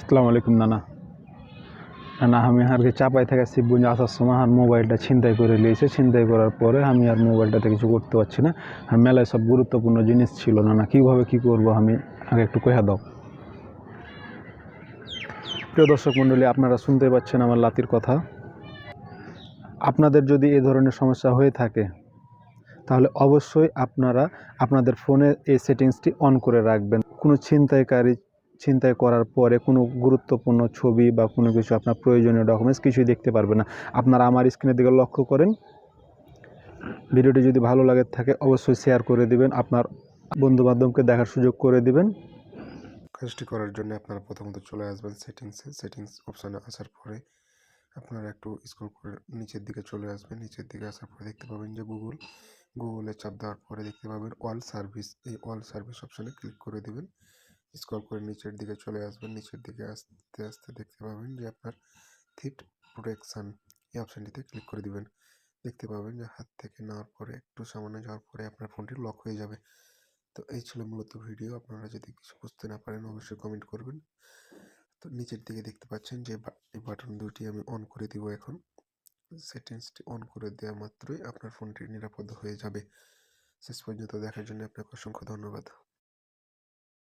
আসসালামু আলাইকুম, নানা। নানা, আমি আরকে চাপাই থেকে শিবগঞ্জ আসার সময় আর মোবাইলটা ছিনতাই করে নিয়েছে। ছিনতাই করার পরে আমি আর মোবাইলটাতে কিছু করতে পারছি না। আর মেলায় সব গুরুত্বপূর্ণ জিনিস ছিল, নানা। কীভাবে কী করব আমি আগে একটু কহে দাও। প্রিয় দর্শক মণ্ডলী, আপনারা শুনতে পাচ্ছেন আমার লাতির কথা। আপনাদের যদি এই ধরনের সমস্যা হয়ে থাকে, তাহলে অবশ্যই আপনারা আপনাদের ফোনে এই সেটিংসটি অন করে রাখবেন। কোনো ছিনতাইকারী ছিনতাই করার পরে কোনো গুরুত্বপূর্ণ ছবি বা কোনো কিছু আপনার প্রয়োজনীয় ডকুমেন্টস কিছুই দেখতে পারবে না। আপনারা আমার স্ক্রিনের দিকে লক্ষ্য করেন। ভিডিওটি যদি ভালো লাগে থাকে, অবশ্যই শেয়ার করে দিবেন। আপনার বন্ধুবান্ধবকে দেখার সুযোগ করে দিবেন। কাজটি করার জন্য আপনারা প্রথমত চলে আসবেন সেটিংসে সেটিংস অপশানে আসার পরে আপনারা একটু স্ক্রল করে নিচের দিকে চলে আসবেন। নিচের দিকে আসার পরে দেখতে পাবেন যে গুগল গুগলে চাপ দেওয়ার পরে দেখতে পাবেন অল সার্ভিস এই অল সার্ভিস অপশানে ক্লিক করে দিবেন। স্ক্রল করে নিচের দিকে চলে আসবেন। নিচের দিকে আস্তে আস্তে দেখতে পাবেন যে আপনার থিট প্রোটেকশান এই অপশানটিতে ক্লিক করে দিবেন। দেখতে পাবেন যে হাত থেকে নেওয়ার পরে, একটু সামান্য যাওয়ার পরে আপনার ফোনটি লক হয়ে যাবে। তো এই ছিল মূলত ভিডিও আপনারা যদি কিছু বুঝতে না পারেন, অবশ্যই কমেন্ট করবেন। তো নিচের দিকে দেখতে পাচ্ছেন যে এই বাটন দুটি আমি অন করে দিব এখন। সেটিংসটি অন করে দেওয়া মাত্রই আপনার ফোনটি নিরাপদ হয়ে যাবে। শেষ পর্যন্ত দেখার জন্য আপনাকে অসংখ্য ধন্যবাদ।